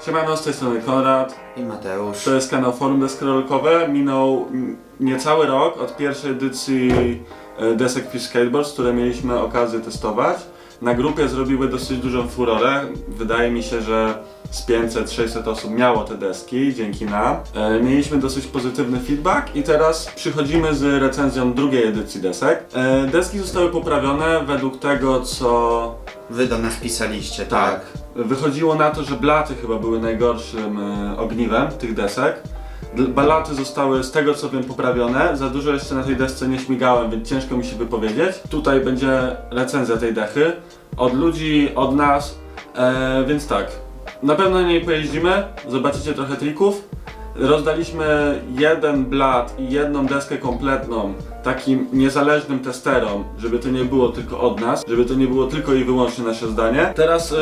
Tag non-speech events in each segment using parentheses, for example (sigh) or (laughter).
Siemano, z tej strony Konrad. I Mateusz. To jest kanał Forum Deskorolkowe. Minął niecały rok od pierwszej edycji e, desek Fish Skateboards, które mieliśmy okazję testować. Na grupie zrobiły dosyć dużą furorę. Wydaje mi się, że z 500-600 osób miało te deski dzięki nam. E, mieliśmy dosyć pozytywny feedback i teraz przychodzimy z recenzją drugiej edycji desek. E, deski zostały poprawione według tego, co Wy do nas pisaliście, tak. tak? Wychodziło na to, że blaty chyba były najgorszym e, ogniwem tych desek. Balaty zostały z tego co wiem poprawione. Za dużo jeszcze na tej desce nie śmigałem, więc ciężko mi się wypowiedzieć. Tutaj będzie recenzja tej dechy. Od ludzi, od nas. E, więc tak. Na pewno nie pojeździmy. Zobaczycie trochę trików. Rozdaliśmy jeden blat i jedną deskę kompletną takim niezależnym testerom, żeby to nie było tylko od nas, żeby to nie było tylko i wyłącznie nasze zdanie. Teraz y,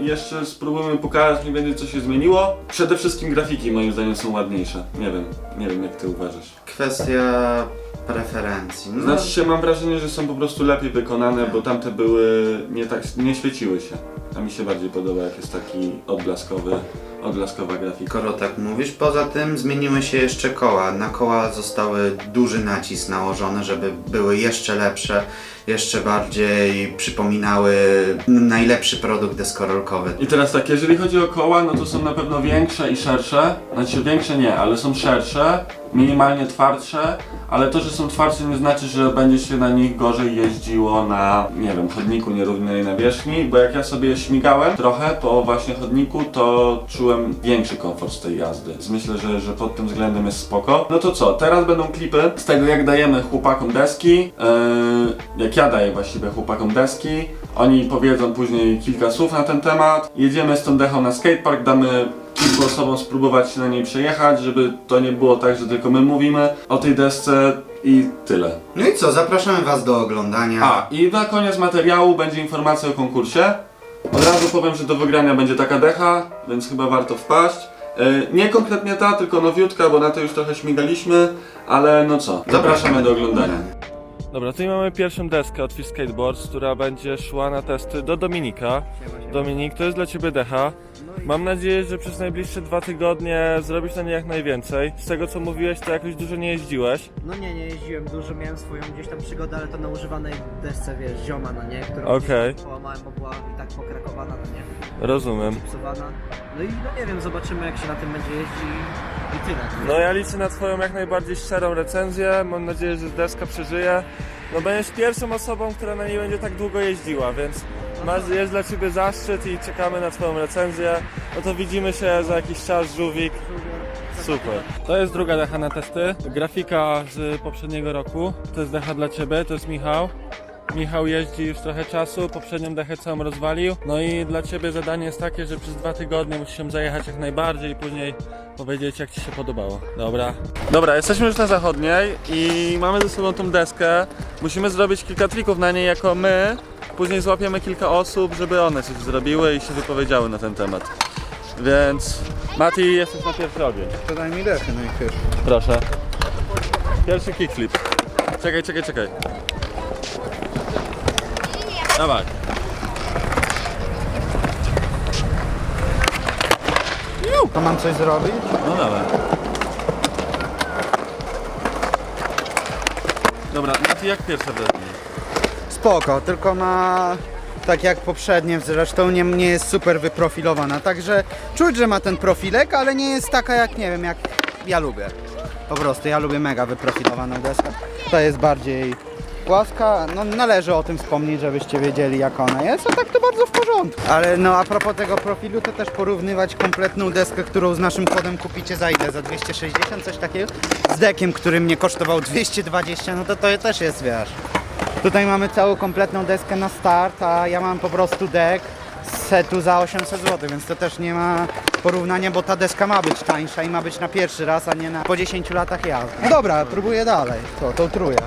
jeszcze spróbujemy pokazać mniej więcej co się zmieniło. Przede wszystkim grafiki moim zdaniem są ładniejsze. Nie wiem, nie wiem jak ty uważasz. Kwestia preferencji. No, Znaczy się mam wrażenie, że są po prostu lepiej wykonane, bo tamte były nie tak, nie świeciły się. A mi się bardziej podoba jak jest taki odblaskowy, odblaskowa grafika. skoro tak mówisz, poza tym zmieniły się jeszcze koła. Na koła zostały duży nacisk nałożony, żeby były jeszcze lepsze, jeszcze bardziej przypominały najlepszy produkt deskorolkowy. I teraz tak, jeżeli chodzi o koła, no to są na pewno większe i szersze. Znaczy większe nie, ale są szersze, minimalnie twardsze, ale to, że są twardsze nie znaczy, że będzie się na nich gorzej jeździło na, nie wiem, chodniku nierównej nawierzchni, bo jak ja sobie śmigałem trochę po właśnie chodniku, to czułem większy komfort z tej jazdy. Więc myślę, że, że pod tym względem jest spoko. No to co, teraz będą klipy z tego jak dajemy chłopakom deski, yy, jak ja daję właściwie chłopakom deski, oni powiedzą później kilka słów na ten temat. Jedziemy z tą dechą na skatepark, damy kilku osobom spróbować się na niej przejechać, żeby to nie było tak, że tylko my mówimy o tej desce i tyle. No i co, zapraszamy Was do oglądania. A, i na koniec materiału będzie informacja o konkursie. Od razu powiem, że do wygrania będzie taka decha, więc chyba warto wpaść. Yy, nie konkretnie ta, tylko nowiutka, bo na to już trochę śmigaliśmy, ale no co, zapraszamy do oglądania. Dobra, tutaj mamy pierwszą deskę od Fish Skateboards, która będzie szła na testy do Dominika. Dominik, to jest dla Ciebie decha. Mam nadzieję, że przez najbliższe dwa tygodnie zrobisz na niej jak najwięcej. Z tego co mówiłeś, to jakoś dużo nie jeździłeś. No nie, nie jeździłem dużo, miałem swoją gdzieś tam przygodę, ale to na używanej desce, wiesz, zioma, no nie, którą Okej. gdzieś połamałem, bo była i tak pokrakowana, no nie, Rozumiem. No i no nie wiem, zobaczymy jak się na tym będzie jeździć i, i tyle. No ja liczę na Twoją jak najbardziej szczerą recenzję. Mam nadzieję, że deska przeżyje. No będziesz pierwszą osobą, która na niej będzie tak długo jeździła, więc masz, jest dla Ciebie zaszczyt i czekamy na Twoją recenzję. No to widzimy się za jakiś czas, żółwik. Super. To jest druga decha na testy. Grafika z poprzedniego roku. To jest decha dla Ciebie, to jest Michał. Michał jeździ już trochę czasu, poprzednią dechę całą rozwalił. No i dla Ciebie zadanie jest takie, że przez dwa tygodnie musisz się zajechać jak najbardziej i później powiedzieć jak Ci się podobało. Dobra. Dobra, jesteśmy już na zachodniej i mamy ze sobą tą deskę. Musimy zrobić kilka trików na niej jako my. Później złapiemy kilka osób, żeby one coś zrobiły i się wypowiedziały na ten temat. Więc Mati, jesteś na pierwszy ogień. To daj mi dechy najpierw. Proszę. Pierwszy kickflip. Czekaj, czekaj, czekaj. Dawaj. To mam coś zrobić? No dawaj. Dobra, Mati, jak pierwsze wrażenie? Spoko, tylko ma tak jak poprzednie zresztą nie, nie jest super wyprofilowana, także czuć, że ma ten profilek, ale nie jest taka jak nie wiem, jak ja lubię. Po prostu ja lubię mega wyprofilowaną deskę. Ta jest bardziej płaska, no należy o tym wspomnieć, żebyście wiedzieli jak ona jest, a tak to bardzo w porządku. Ale no a propos tego profilu, to też porównywać kompletną deskę, którą z naszym kodem kupicie za ile? Za 260, coś takiego? Z dekiem, który mnie kosztował 220, no to to też jest, wiesz... Tutaj mamy całą kompletną deskę na start, a ja mam po prostu dek z setu za 800 zł, więc to też nie ma porównania, bo ta deska ma być tańsza i ma być na pierwszy raz, a nie na po 10 latach jazdy. No dobra, próbuję dalej. To, tą tróję.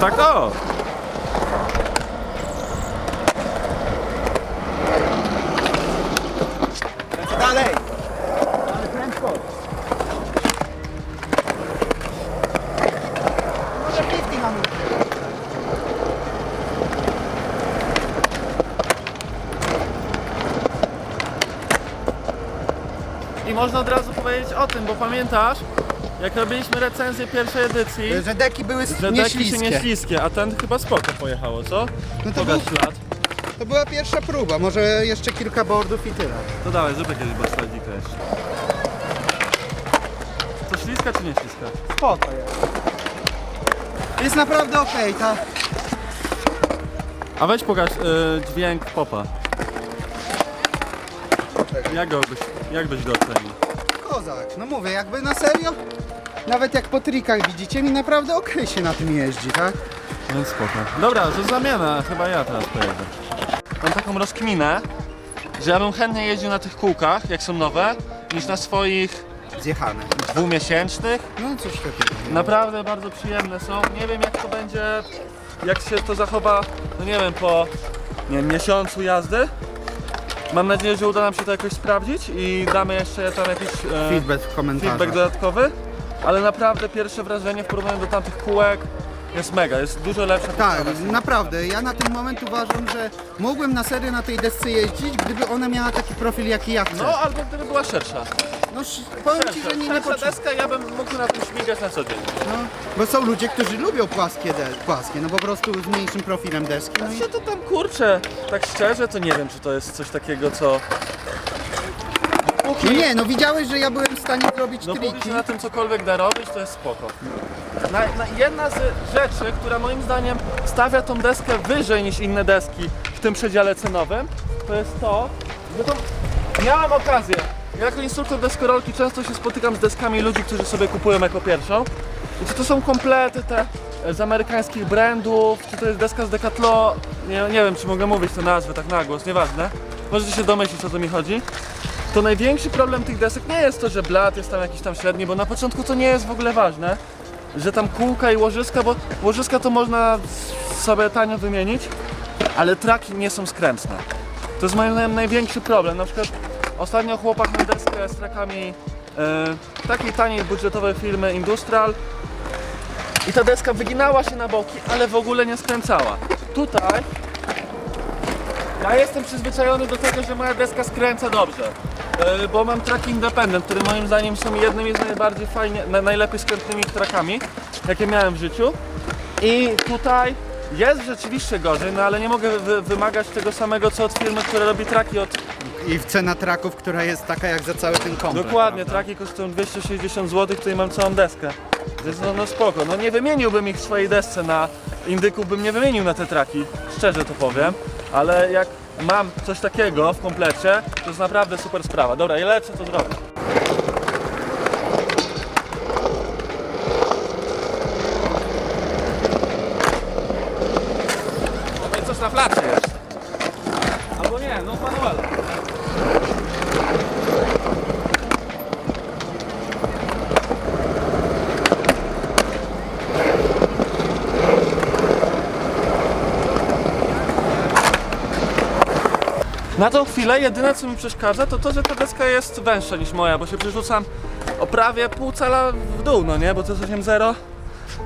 Tak o! Dalej! I można od razu powiedzieć o tym, bo pamiętasz, jak robiliśmy recenzję pierwszej edycji, Że deki były że deki się nieśliskie. nie śliskie, a ten chyba spoko pojechało, co? No to, Pokaż był, ślad. to była pierwsza próba, może jeszcze kilka boardów i tyle. To dawaj, zrób jakiegoś bastardika jeszcze. To śliska czy nie śliska? Spoko jest. Jest naprawdę okej, ta... A weź pokaż y, dźwięk popa. Jak, go byś, jak byś go ocenił? Kozak, no mówię, jakby na serio, nawet jak po trikach widzicie, mi naprawdę okej się na tym jeździ, tak? Więc spoko. Dobra, to zamiana, chyba ja teraz pojedę. Mam taką rozkminę, że ja bym chętnie jeździł na tych kółkach, jak są nowe, niż na swoich Zjechane. dwumiesięcznych. No coś takiego. Naprawdę bardzo przyjemne są. Nie wiem jak to będzie, jak się to zachowa, no nie wiem, po nie wiem, miesiącu jazdy. Mam nadzieję, że uda nam się to jakoś sprawdzić i damy jeszcze tam jakiś e, Feedback w komentarzach. feedback dodatkowy. Ale naprawdę pierwsze wrażenie w porównaniu do tamtych kółek jest mega, jest dużo lepsze. Tak, naprawdę. Ja na ten moment uważam, że mógłbym na serio na tej desce jeździć, gdyby ona miała taki profil jaki ja chcę. No albo gdyby była szersza. No powiem ci, że nie, nie Szersza potrzebuję. deska, ja bym mógł na tym śmigać na co dzień. No, bo są ludzie, którzy lubią płaskie, de- płaskie, no po prostu z mniejszym profilem deski. No i... Ja to tam kurczę, tak szczerze to nie wiem czy to jest coś takiego co... Póki, no nie, no widziałeś, że ja byłem w stanie zrobić no póki triki. się na tym cokolwiek da robić to jest spoko. Na, na jedna z rzeczy, która moim zdaniem stawia tą deskę wyżej niż inne deski w tym przedziale cenowym, to jest to, że to miałem okazję. Ja jako instruktor deskorolki często się spotykam z deskami ludzi, którzy sobie kupują jako pierwszą. I czy to są komplety te z amerykańskich brandów, czy to jest deska z Decathlon, nie, nie wiem czy mogę mówić te nazwy tak na głos, nieważne. Możecie się domyślić o co mi chodzi. To największy problem tych desek nie jest to, że blat jest tam jakiś tam średni, bo na początku to nie jest w ogóle ważne, że tam kółka i łożyska, bo łożyska to można sobie tanio wymienić, ale traki nie są skrętne. To jest moim największy problem. Na przykład ostatnio chłopak na deskę z trakami e, takiej taniej budżetowej firmy Industrial i ta deska wyginała się na boki, ale w ogóle nie skręcała. Tutaj ja jestem przyzwyczajony do tego, że moja deska skręca dobrze. E, Bo mam traki independent, które moim zdaniem są jednymi z najbardziej fajnie, na, najlepiej skrętnymi trakami, jakie miałem w życiu. I tutaj jest rzeczywiście gorzej, no ale nie mogę wy, wymagać tego samego co od firmy, która robi traki od I cena traków, która jest taka jak za cały ten komplet. Dokładnie, prawda? traki kosztują 260 zł, tutaj mam całą deskę. Więc no, no spoko, no nie wymieniłbym ich w swojej desce na indyku, bym nie wymienił na te traki, szczerze to powiem, ale jak mam coś takiego w komplecie, to jest naprawdę super sprawa. Dobra, ja lecę to zrobię. Na tą chwilę jedyne co mi przeszkadza to to, że ta deska jest węższa niż moja, bo się przerzucam o prawie pół cala w dół, no nie? Bo to jest 8.0,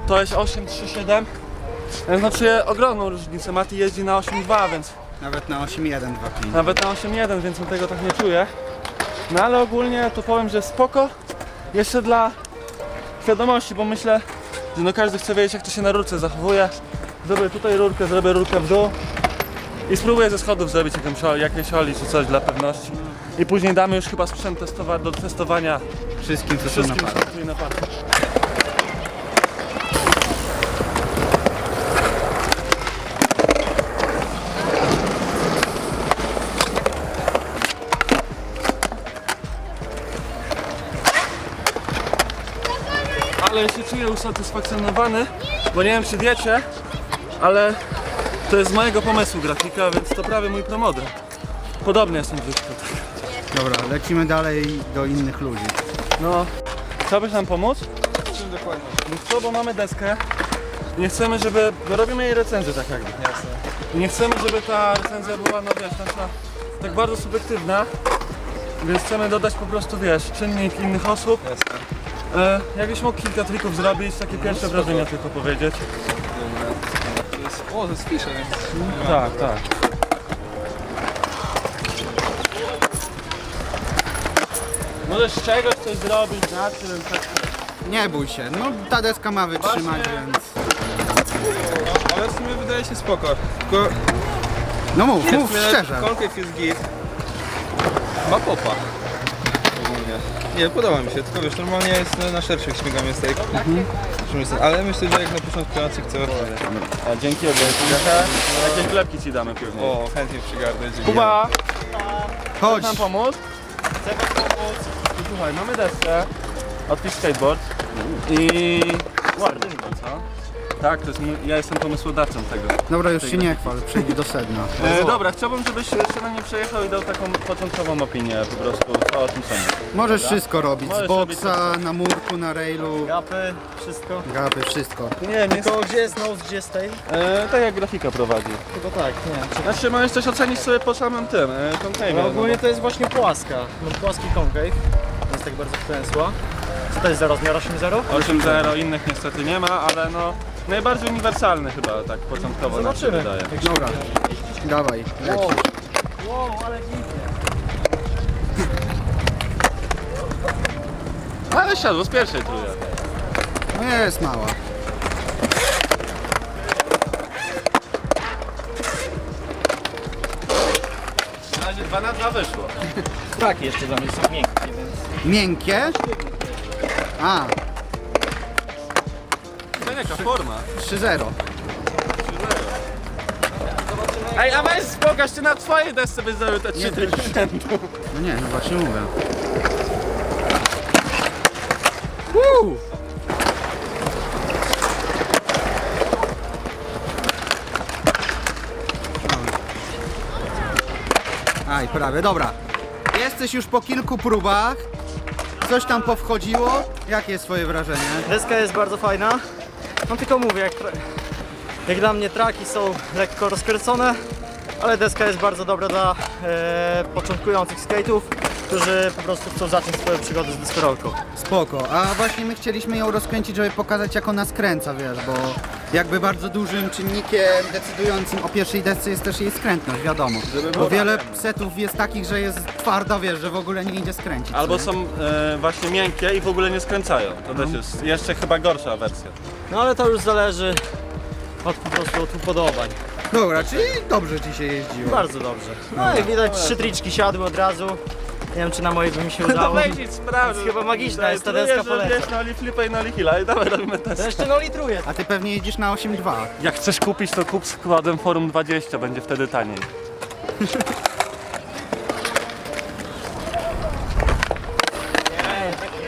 to jest 8.3.7. Więc no ogromną różnicę. Mati jeździ na 8.2, więc Nawet na 8.1, 2.5. nawet na 8.1, więc on tego tak nie czuję. No ale ogólnie to powiem, że spoko. Jeszcze dla świadomości, bo myślę, że no każdy chce wiedzieć jak to się na rurce zachowuje. Zrobię tutaj rurkę, zrobię rurkę w dół i spróbuję ze schodów zrobić jakąś, jakieś oli czy coś dla pewności. I później damy już chyba sprzęt testowa- do testowania Wszystkim, co na wszystkim sprzętu i na parę. Ale się czuję usatysfakcjonowany, bo nie wiem czy wiecie, ale to jest z mojego pomysłu grafika, więc to prawie mój promoder. Podobnie jestem brzydko. Dobra, lecimy dalej do innych ludzi. No, chciałbyś nam pomóc? Czym dokładnie? No co, bo mamy deskę. Nie chcemy, żeby. No robimy jej recenzję tak jakby. Jasne. Nie chcemy, żeby ta recenzja była, no wiesz, nasza tak bardzo subiektywna. Więc chcemy dodać po prostu, wiesz, czynnik innych osób. Jasne. E, jakbyś mógł kilka trików zrobić, takie pierwsze wrażenia tylko powiedzieć. O, to jest Fisher, więc... Tak, tak. Możesz z czegoś coś zrobić na czym, tak Nie bój się, no ta deska ma wytrzymać, Właśnie. więc... Ale w sumie wydaje się spoko. Tylko No mów, mów szczerze. Konkave jest git. Ma popa. Ogólnie. Nie, podoba mi się, tylko wiesz, normalnie jest na, na szerszych śmigam jest tak. Ale myślę, że jak na początkujących co... A dzięki oddzięki. Jakieś wlepki ci damy później. O, chętnie przygarnę. dzięki. Kuba, Chodź. chcesz nam pomóc? Chcę wam pomóc. I słuchaj, mamy deskę od Fish Skateboard i... Ładnie, co? Tak, to jest mój, ja jestem pomysłodawcą tego. Dobra, już się nie chwal, przejdź do sedna. (laughs) E, dobra, chciałbym, żebyś jeszcze na nie przejechał i dał taką początkową opinię po prostu, co o tym sądzisz. Możesz wszystko robić, z Możesz boksa, na na railu, Gapy, wszystko. gapy, wszystko. Nie wiem, jest, Tylko gdzie jest nose, gdzie jest tej? e, tak jak grafika prowadzi. Tylko tak, nie. Znaczy, możesz coś ocenić sobie po samym tym, e. No, ogólnie to jest właśnie płaska. No, płaski concave. Nie jest tak bardzo wklęsła. Co to jest za rozmiar 8.0? 8.0 innych niestety nie ma, ale no najbardziej uniwersalny chyba tak początkowo nam się Zobaczymy. wydaje. Dobra, dawaj, leci. Wow, ale dziwnie. Ale siadło z pierwszej trójki. No jest mała. Na razie 2 na 2 wyszło. (laughs) Tak, jeszcze dla mnie są miękkie, więc... Miękkie? A, To jaka forma. 3-0. Ej, a weź pokaż, ty na twojej desce byś zrobił te trzy rzędu. No nie, no właśnie mówię. Woo! Aj, prawie, dobra. Jesteś już po kilku próbach. Coś tam powchodziło. Jakie jest twoje wrażenie? Deska jest bardzo fajna. No tylko mówię, jak, jak dla mnie traki są lekko rozkręcone, ale deska jest bardzo dobra dla e, początkujących skate'ów, którzy po prostu chcą zacząć swoją przygodę z deskorolką. Spoko, a właśnie my chcieliśmy ją rozkręcić, żeby pokazać jak ona skręca, wiesz, bo jakby bardzo dużym czynnikiem decydującym o pierwszej desce jest też jej skrętność, wiadomo. Bo wiele setów jest takich, że jest twarda, wiesz, że w ogóle nie idzie skręcić. Albo co są e, właśnie miękkie i w ogóle nie skręcają. To też jest jeszcze chyba gorsza wersja. No ale to już zależy od po prostu od upodobań. nie? Dobra, czyli dobrze ci się jeździło. Bardzo dobrze. No i widać trzy triczki siadły od razu. Nie wiem czy na mojej by mi się (laughs) udało. wejdź sprawdź. chyba magiczna, jest ta deska, polecam. Wiesz, na flipa i na hilla i dawaj robimy test. To jeszcze no litruje. A ty pewnie jedziesz na 8.2. Jak chcesz kupić, to kup z kodem Forum 20, będzie wtedy taniej. (laughs)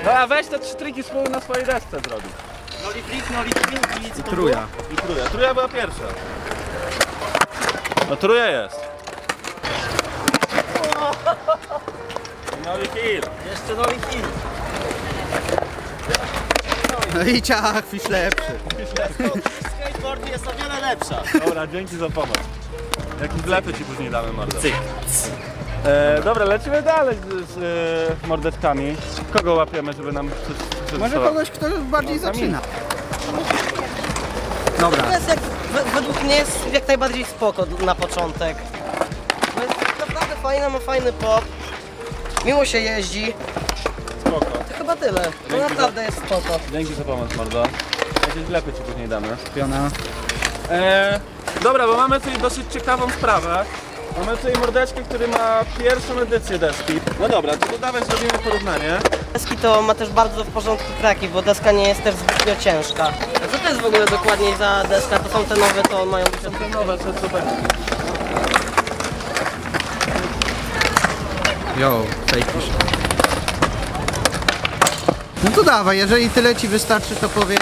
No a weź te trzy triki spróbuj na swojej desce zrobić. No litrik, no litrik i co to Truja. I truja. Truja była pierwsza. No truja jest. No i kill. Jeszcze no litrik. No i ciach, fisz lepszy. Skateboard jest o wiele lepsza. Dobra, dzięki za pomoc. Jakieś wlepy ci później damy, mordo. E, dobra, lecimy dalej z, z e, mordeczkami. Kogo łapiemy, żeby nam coś Może kogoś, kto bardziej zaczyna. Dobra, To jest jak, we- według mnie jest jak najbardziej spoko na początek. To jest naprawdę fajne, ma fajny pop. Miło się jeździ. Spoko. To chyba tyle. No Dzięki naprawdę jest spoko. Dzięki za pomoc, mordo. Jakieś wlepy ci później damy. piona. E, dobra, bo mamy tutaj dosyć ciekawą sprawę. Mamy tutaj mordeczkę, który ma pierwszą edycję deski. No dobra, to dawaj zrobimy porównanie. Deski to ma też bardzo w porządku traki, bo deska nie jest też zbytnio ciężka. A co to jest w ogóle dokładniej za deska? To są te nowe, to mają być Te nowe, co super. Yo, fake fish. No to dawaj, jeżeli tyle ci wystarczy, to powiedz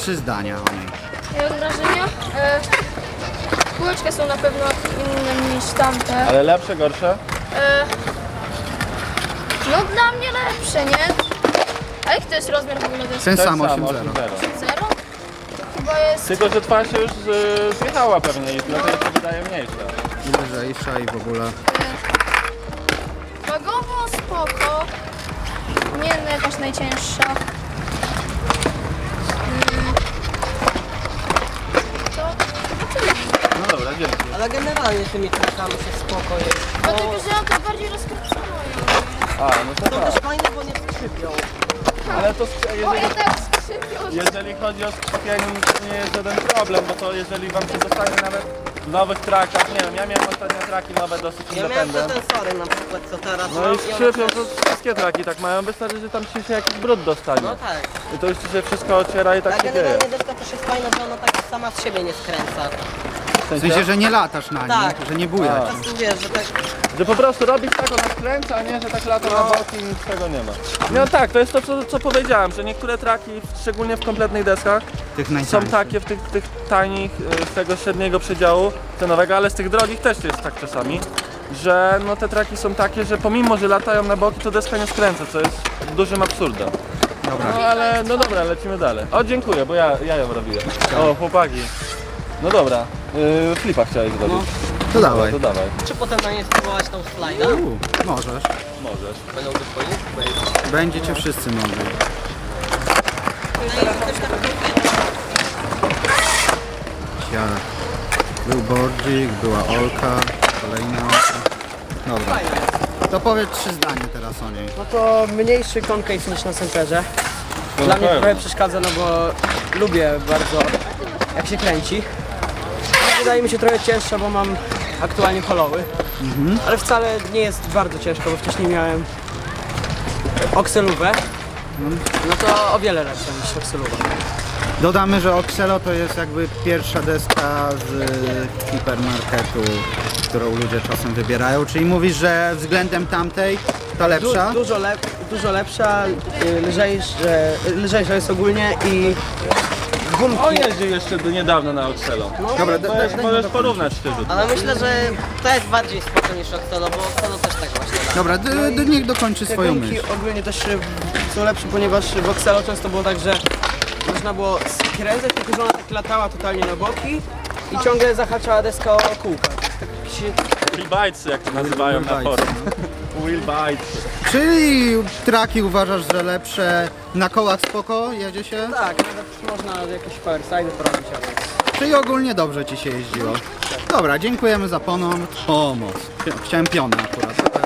trzy zdania o niej. Jak wrażenia? E, kółeczka są na pewno inne niż tamte. Ale lepsze, gorsze? E, no dla mnie lepsze, nie? A jaki to jest rozmiar w ogóle deski? Ten Ten sam sam, 8.0. 8.0. Zero? Chyba jest Tylko, że twarz się już e, zjechała pewnie i dlatego się wydaje mniejsza. Lżejsza i w ogóle. wagowo spoko. Nie no, jakaś najcięższa. Mm. To, to tyle. No dobra, dzięki. Ale generalnie tymi trakami się spoko jest. Dlatego, że ja to bardziej rozkręcono. A, no to tak. też fajne, bo nie skrzypią. Ale to skrze- Moje jeżeli, tak skrzypią. jeżeli chodzi o skrzypienie, to nie jest żaden problem, bo to jeżeli wam się dostanie nawet nowych trakach, nie wiem, ja miałem ostatnio traki nowe dosyć Ja miałem te independent. sensory na przykład, co teraz No mam i one skrzypią, też- to wszystkie traki tak mają, wystarczy, że tam ci się jakiś brud dostanie. No tak. I to już ci się wszystko ociera i tak A się dzieje. generalnie deska też jest fajna, że ona tak sama z siebie nie skręca. W sensie, że nie latasz na nim, Tak. że nie buja. Po prostu wiesz, że tak Że po prostu robisz tak, ona skręca, a nie, że tak lata na boki i nic z tego nie ma. No tak, to jest to, co, co powiedziałem, że niektóre traki, szczególnie w kompletnych deskach, Tych są najtańszych. takie w tych, tych tanich, y, z tego średniego przedziału cenowego, ale z tych drogich też jest tak czasami, że no te traki są takie, że pomimo, że latają na boki, to deska nie skręca, co jest dużym absurdem. Dobra. No ale, no dobra, lecimy dalej. O, dziękuję, bo ja, ja ją robiłem. O, chłopaki. No dobra, yy, flipa chciałeś zrobić. To dawaj. To dawaj, czy potem na nie spróbować tą slajda. U, możesz. możesz. Będą fajnie? Będziecie wszyscy mogli. Ja. Był Bordzik, była Olka, kolejna Olka. Dobra. To powiedz trzy zdania teraz o niej. No to mniejszy concave niż na centerze. No Dla mnie trochę przeszkadza, no bo lubię bardzo jak się kręci. Wydaje mi się trochę cięższa, bo mam aktualnie holowy. Ale wcale nie jest bardzo ciężko, bo wcześniej miałem okselówę. No to o wiele lepsza niż okseluwa. Dodamy, że Oxelo to jest jakby pierwsza deska z hipermarketu, którą ludzie czasem wybierają. Czyli mówisz, że względem tamtej ta Du, lepsza? dużo, lep, dużo lepsza, y, lżejsze, lżejsza jest ogólnie i gumki. On jeździł jeszcze do niedawna na Oxelo. Dobra, da, da, Możesz, daj możesz porównać te rzuty. Ale myślę, że to jest bardziej spoko niż Oxelo, bo Oxelo też tak właśnie da. Dobra, d, d, niech dokończy Te swoją gumki myśl. ogólnie też są lepsze, ponieważ w Oxelo często było tak, że można było skręcać, tylko że ona tak latała totalnie na boki i ciągle zahaczała deska o kółka. Tak się Wheelbites, jak to nazywają na Wheelbites, forum. (laughs) Wheelbites. Czyli traki uważasz, że lepsze na kołach spoko jedzie się? Tak, nawet można jakieś powerside porobić. Czyli ogólnie dobrze ci się jeździło. Dobra, dziękujemy za pomoc. Pomoc. Chciałem pionę akurat.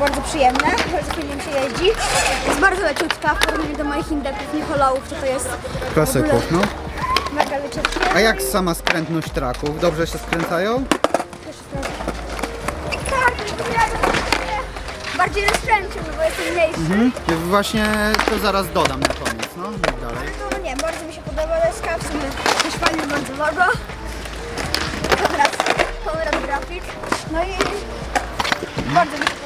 Bardzo przyjemne, bardzo fajnie mi się jeździ. Jest bardzo leciutka w porównaniu do moich indeków Nicholaów, to to jest Klasyków, no. mega leciutkie. A jak sama skrętność traków? Dobrze się skręcają? Tak, tylko ja bardziej rozkręcił, no bo jestem mniejszy. Właśnie to zaraz dodam na koniec, no. Mów dalej. No nie, bardzo mi się podoba deska, w sumie też fajnie bardzo logo. Konrad, Konrad Grafik. No i bardzo mi się.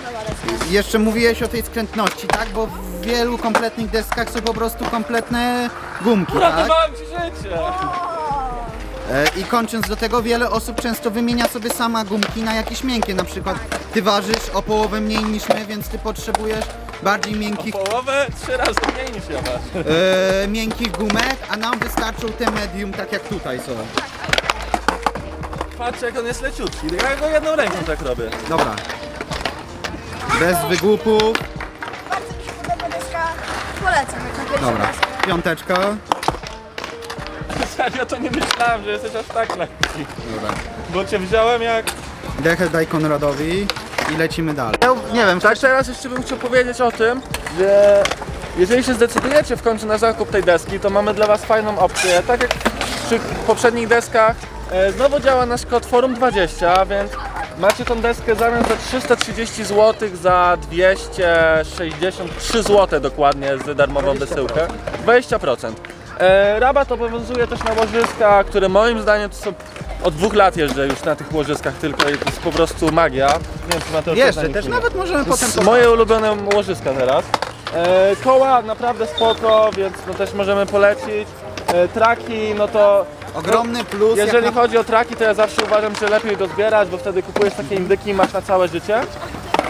Jeszcze mówiłeś o tej skrętności, tak? Bo w wielu kompletnych deskach są po prostu kompletne gumki, tak? Uratowałem ci życie! E, I kończąc do tego, wiele osób często wymienia sobie sama gumki na jakieś miękkie. Na przykład ty ważysz o połowę mniej niż my, więc ty potrzebujesz bardziej miękkich, Połowę trzy razy mniej niż ja masz. e, miękkich gumek, a nam wystarczą te medium, tak jak tutaj są. Patrz jak on jest leciutki. Ja go jedną ręką tak robię. Dobra. Bez wygłupów. Bardzo mi się podoba deska. Polecam jak na pierwszy Dobra. raz. Piąteczka. Ja to nie myślałem, że jesteś aż tak lekki. Dobra. Bo cię wziąłem jak... Dechę daj Konradowi i lecimy dalej. Nie wiem, tak teraz jeszcze bym chciał powiedzieć o tym, że jeżeli się zdecydujecie w końcu na zakup tej deski, to mamy dla Was fajną opcję. Tak jak przy poprzednich deskach, e, znowu działa nasz kod Forum 20, więc macie tą deskę zamiast za 330 zł za 263 zł dokładnie z darmową wysyłkę. 20%. E, rabat obowiązuje też na łożyska, które moim zdaniem to są od dwóch lat jeżdżę już na tych łożyskach tylko i to jest po prostu magia. Nie wiem, czy Mateusz Jeszcze zna też, nawet możemy to potem moje ulubione łożyska teraz. E, koła naprawdę spoko, więc no też możemy polecić. E, traki, no to Ogromny plus. jak jeżeli na- chodzi o traki, to ja zawsze uważam, że lepiej go zbierać, bo wtedy kupujesz takie indyki i masz na całe życie.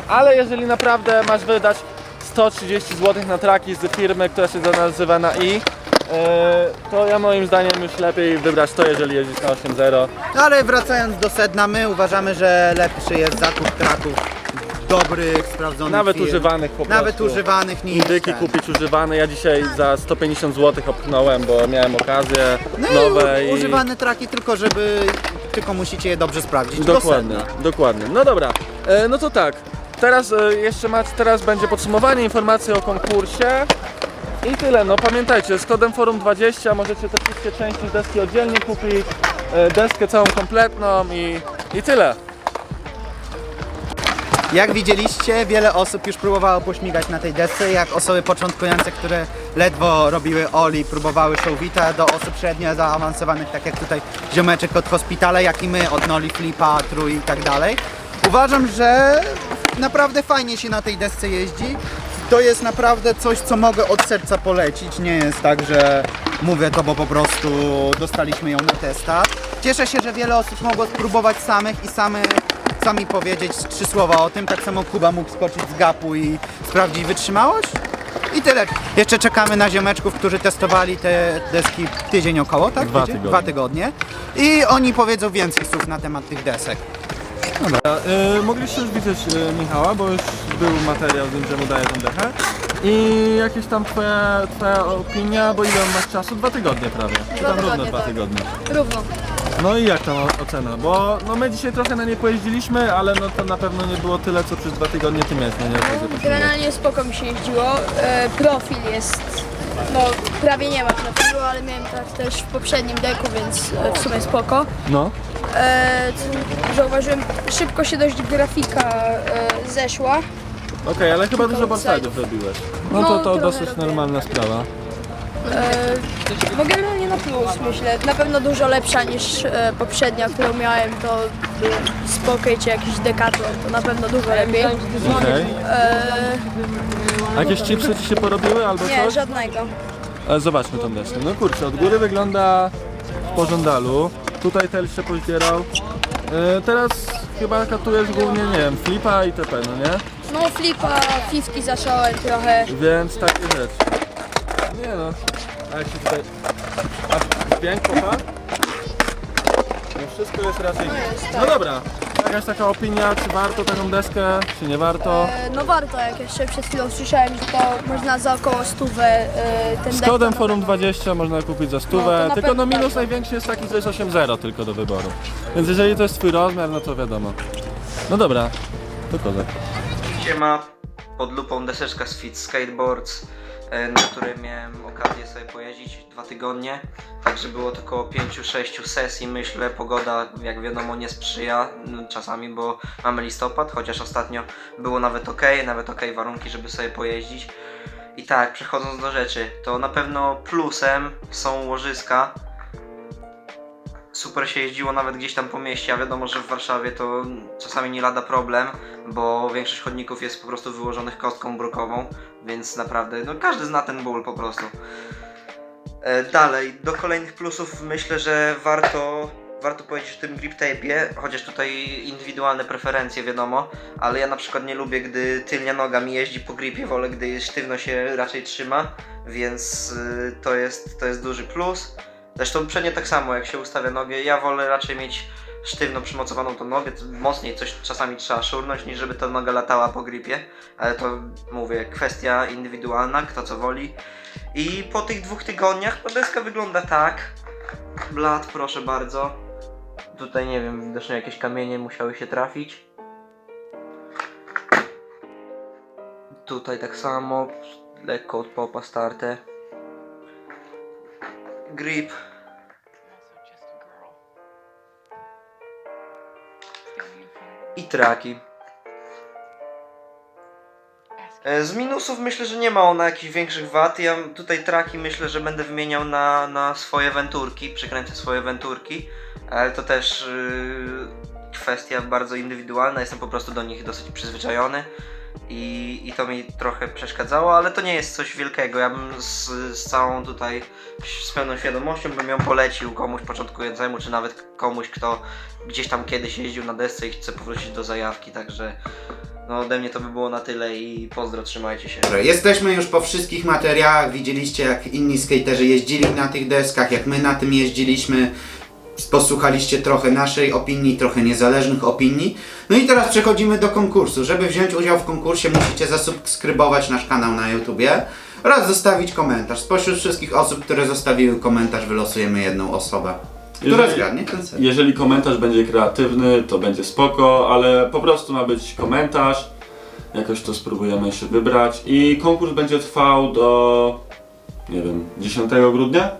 Ale jeżeli naprawdę masz wydać 130 zł na traki z firmy, która się nazywa na i, e, to ja moim zdaniem już lepiej wybrać to, jeżeli jeździsz na 8.0. Ale wracając do sedna, my uważamy, że lepszy jest zakup traków dobrych, sprawdzonych Nawet firm. używanych po Nawet prostu. używanych niż Indyki ten. kupić używane. Ja dzisiaj za 150 zł opchnąłem, bo miałem okazję No nowe i i... u- używane traki tylko, żeby tylko musicie je dobrze sprawdzić. do Dokładnie, sedna. dokładnie. No dobra, e, no to tak. Teraz e, jeszcze macie, teraz będzie podsumowanie, informacje o konkursie. I tyle, no pamiętajcie, z kodem Forum20 możecie te wszystkie części deski oddzielnie kupić, e, deskę całą kompletną i, i tyle. Jak widzieliście, wiele osób już próbowało pośmigać na tej desce, jak osoby początkujące, które ledwo robiły oli, próbowały showita, do osób średnio zaawansowanych, tak jak tutaj ziomeczek od Hospitala, jak i my od Noli Flipa, Trój i tak dalej. Uważam, że naprawdę fajnie się na tej desce jeździ. To jest naprawdę coś, co mogę od serca polecić. Nie jest tak, że mówię to, bo po prostu dostaliśmy ją na testa. Cieszę się, że wiele osób mogło spróbować samych i same sami powiedzieć trzy słowa o tym. Tak samo Kuba mógł skoczyć z gapu i sprawdzić wytrzymałość. I tyle. Jeszcze czekamy na ziomeczków, którzy testowali te deski tydzień około, tak? Dwa tygodnie. Dwa tygodnie. I oni powiedzą więcej słów na temat tych desek. E, mogliście już widzieć Michała, bo już był materiał z nim, że mu daje tą dechę. I jakieś tam twoja, twoja opinia, bo ile on masz czasu? Dwa tygodnie prawie. Czy tam równo tygodnie, dwa tak. tygodnie. Równo. No i jak tam ocena? Bo no my dzisiaj trochę na nie pojeździliśmy, ale no to na pewno nie było tyle, co przez dwa tygodnie ty miałeś na nie okazję pośmigać. Generalnie spoko mi się jeździło. E, profil jest, no prawie nie ma profilu, ale miałem tak też w poprzednim deku, więc e, w sumie spoko. No. E, co zauważyłem, szybko się dość grafika e, zeszła. Okej, ale chyba dużo website'ów. borside'ów robiłeś. No to No, to trochę dosyć robię. normalna sprawa. E, no generalnie na plus myślę. Na pewno dużo lepsza niż e, poprzednia, którą miałem, to był Spokej czy jakiś Decathlon, to na pewno dużo lepiej. Okej. E, A jakieś chipsy ci się porobiły albo nie, coś? żadnego. E, Zobaczmy tą deskę. No kurczę, od góry wygląda w pożądalu. Tutaj tel się pozbierał. E, teraz chyba katujesz głównie, nie wiem, flipa i TP, no nie? No flipa, fifki zacząłem trochę. Więc takie rzeczy. Nie no. A jak się tutaj... Dźwięk popa? No wszystko jest raczej... No dobra. Jakaś taka opinia, czy warto taką deskę, czy nie warto? E, no warto, jak jeszcze przed chwilą słyszałem, że to można za około stówę e, ten Z dek kodem Forum pewno- 20 można kupić za No, to stówę, na tylko no pewno minus warto. największy jest taki, że jest 8.0 tylko do wyboru. Więc jeżeli to jest twój rozmiar, no to wiadomo. No dobra, to kozak. Siema, pod lupą deseczka z Fit Skateboards, na której miałem okazję sobie pojeździć dwa tygodnie. Także było to około 5-6 sesji, myślę. Pogoda, jak wiadomo, nie sprzyja no, czasami, bo mamy listopad, chociaż ostatnio było nawet ok, nawet ok warunki, żeby sobie pojeździć. I tak, przechodząc do rzeczy, to na pewno plusem są łożyska. Super się jeździło nawet gdzieś tam po mieście, a wiadomo, że w Warszawie to czasami nie lada problem, bo większość chodników jest po prostu wyłożonych kostką brukową, więc naprawdę, no każdy zna ten ból po prostu. E, dalej, do kolejnych plusów myślę, że warto, warto powiedzieć o tym grip tape'ie, chociaż tutaj indywidualne preferencje wiadomo, ale ja na przykład nie lubię, gdy tylnia noga mi jeździ po gripie, wolę, gdy sztywno się raczej trzyma, więc y, to, jest, to jest duży plus. Zresztą przednie tak samo, jak się ustawia nogę, ja wolę raczej mieć sztywno przymocowaną tą nogę, mocniej coś czasami trzeba szurnąć, niż żeby ta noga latała po gripie, ale to mówię, kwestia indywidualna, kto co woli. I po tych dwóch tygodniach deska wygląda tak. Blat, proszę bardzo. Tutaj nie wiem, widocznie jakieś kamienie musiały się trafić. Tutaj tak samo, lekko od popa starte. Grip. I traki. E, Z minusów myślę, że nie ma ona jakichś większych wad. Ja tutaj traki myślę, że będę wymieniał na, na swoje wenturki, przykręcę swoje wenturki, ale to też yy, kwestia bardzo indywidualna. Jestem po prostu do nich dosyć przyzwyczajony i, i to mi trochę przeszkadzało, ale to nie jest coś wielkiego. Ja bym z, z całą tutaj, z pełną świadomością bym ją polecił komuś początkującemu, czy nawet komuś, kto gdzieś tam kiedyś jeździł na desce i chce powrócić do zajawki, także no ode mnie to by było na tyle i pozdro, trzymajcie się. Jesteśmy już po wszystkich materiałach. Widzieliście, jak inni skaterzy jeździli na tych deskach, jak my na tym jeździliśmy. Posłuchaliście trochę naszej opinii, trochę niezależnych opinii. No i teraz przechodzimy do konkursu. Żeby wziąć udział w konkursie musicie zasubskrybować nasz kanał na YouTubie oraz zostawić komentarz. Spośród wszystkich osób, które zostawiły komentarz wylosujemy jedną osobę, która Jeżeli- zgadnie ten set. Jeżeli komentarz będzie kreatywny, to będzie spoko, ale po prostu ma być komentarz. Jakoś to spróbujemy jeszcze wybrać. I konkurs będzie trwał do, nie wiem, 10 grudnia?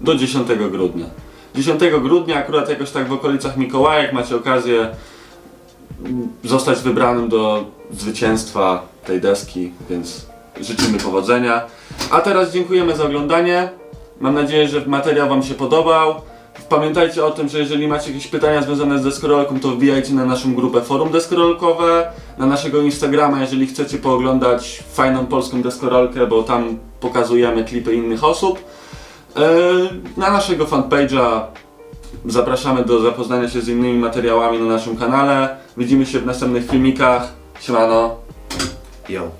Do 10 grudnia. 10 grudnia, akurat jakoś tak w okolicach Mikołajek, macie okazję zostać wybranym do zwycięstwa tej deski, więc życzymy powodzenia. A teraz dziękujemy za oglądanie. Mam nadzieję, że materiał Wam się podobał. Pamiętajcie o tym, że jeżeli macie jakieś pytania związane z deskorolką, to wbijajcie na naszą grupę forum deskorolkowe, na naszego Instagrama, jeżeli chcecie pooglądać fajną polską deskorolkę, bo tam pokazujemy klipy innych osób. Yy, Na naszego fanpage'a zapraszamy do zapoznania się z innymi materiałami na naszym kanale. Widzimy się w następnych filmikach. Siemano. Yo.